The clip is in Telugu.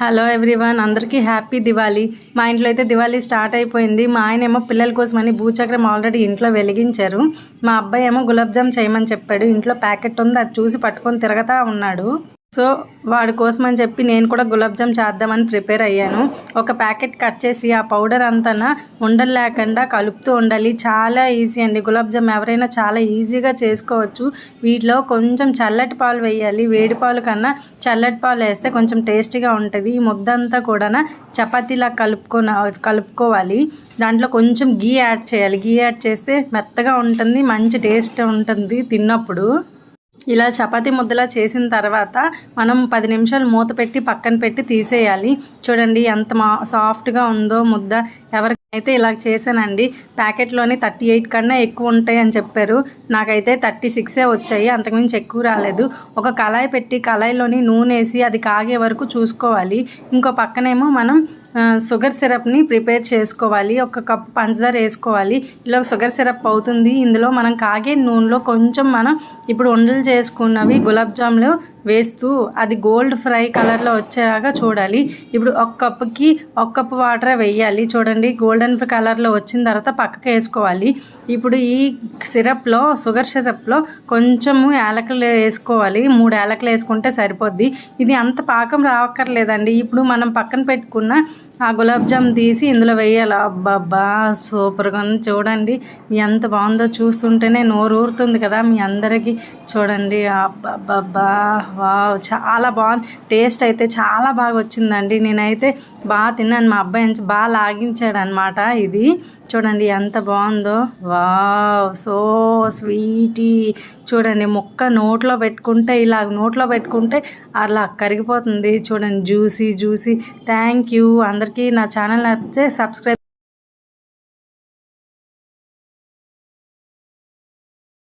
హలో ఎవ్రీవన్ అందరికీ హ్యాపీ దివాళీ. మా ఇంట్లో అయితే దివాళీ స్టార్ట్ అయిపోయింది. మా ఆయన ఏమో పిల్లల కోసమని భూచక్రం ఆల్రెడీ ఇంట్లో వెలిగించారు. మా అబ్బాయి ఏమో గులాబ్ జామ్ చేయమని చెప్పాడు. ఇంట్లో ప్యాకెట్ ఉంది అది చూసి పట్టుకొని తిరగతా ఉన్నాడు. సో వాడి కోసం అని చెప్పి నేను కూడా గులాబ్ జామ్ చేద్దామని ప్రిపేర్ అయ్యాను. ఒక ప్యాకెట్ కట్ చేసి ఆ పౌడర్ అంతా ఉండలు లేకుండా కలుపుతూ ఉండాలి. చాలా ఈజీ అండి. గులాబ్ జామ్ ఎవరైనా చాలా ఈజీగా చేసుకోవచ్చు. వీటిలో కొంచెం చల్లటి పాలు వేయాలి. వేడి పాలు కన్నా చల్లటి పాలు వేస్తే కొంచెం టేస్టీగా ఉంటుంది. ఈ ముద్ద అంతా కూడా చపాతీలా కలుపుకొని కలుపుకోవాలి. దాంట్లో కొంచెం గీ యాడ్ చేయాలి. గీ యాడ్ చేస్తే మెత్తగా ఉంటుంది మంచి టేస్ట్ ఉంటుంది తిన్నప్పుడు. ఇలా చపాతీ ముద్దలా చేసిన తర్వాత మనం పది నిమిషాలు మూత పెట్టి పక్కన పెట్టి తీసేయాలి. చూడండి ఎంత మా సాఫ్ట్గా ఉందో ముద్ద. ఎవరికైతే ఇలా చేశానండి ప్యాకెట్లోని థర్టీ ఎయిట్ కన్నా ఎక్కువ ఉంటాయి అని చెప్పారు. నాకైతే థర్టీ సిక్సే వచ్చాయి. అంతకుమించి ఎక్కువ రాలేదు. ఒక కళాయి పెట్టి కళాయిలోని నూనె వేసి అది కాగే వరకు చూసుకోవాలి. ఇంకో పక్కనేమో మనం షుగర్ సిరప్ని ప్రిపేర్ చేసుకోవాలి. ఒక కప్ పంచదార వేసుకోవాలి. ఇలా షుగర్ సిరప్ అవుతుంది. ఇందులో మనం కాగే నూనెలో కొంచెం మనం ఇప్పుడు ఉండలు చేసుకున్నవి గులాబ్ జాములు వేస్తూ అది గోల్డ్ ఫ్రై కలర్లో వచ్చేలాగా చూడాలి. ఇప్పుడు ఒక కప్పుకి ఒక కప్పు వాటర్ వేయాలి. చూడండి గోల్డెన్ కలర్లో వచ్చిన తర్వాత పక్కకు వేసుకోవాలి. ఇప్పుడు ఈ సిరప్లో షుగర్ సిరప్లో కొంచెము యాలకులు వేసుకోవాలి. మూడు యాలకులు వేసుకుంటే సరిపోద్ది. ఇది అంత పాకం రావక్కర్లేదండి. ఇప్పుడు మనం పక్కన పెట్టుకున్న ఆ గులాబ్ జామ్ తీసి ఇందులో వేయాలి. అబ్బబ్బా సూపర్గా ఉంది. చూడండి ఎంత బాగుందో చూస్తుంటేనే నోరు ఊరుతుంది కదా మీ అందరికీ. చూడండి అబ్బబ్బబ్బా వావ్ చాలా బాగుంది. టేస్ట్ అయితే చాలా బాగా వచ్చిందండి. నేనైతే బాగా తిన్నాను. మా అబ్బాయి నుంచి బాగా లాగించాడు అనమాట ఇది. చూడండి ఎంత బాగుందో. వావ్ సో స్వీటీ చూడండి ముక్క నోట్లో పెట్టుకుంటే ఇలా నోట్లో పెట్టుకుంటే అలా కరిగిపోతుంది. చూడండి జ్యూసీ జ్యూసీ. Thank you. అందరికీ నా ఛానల్ నచ్చితే సబ్స్క్రైబ్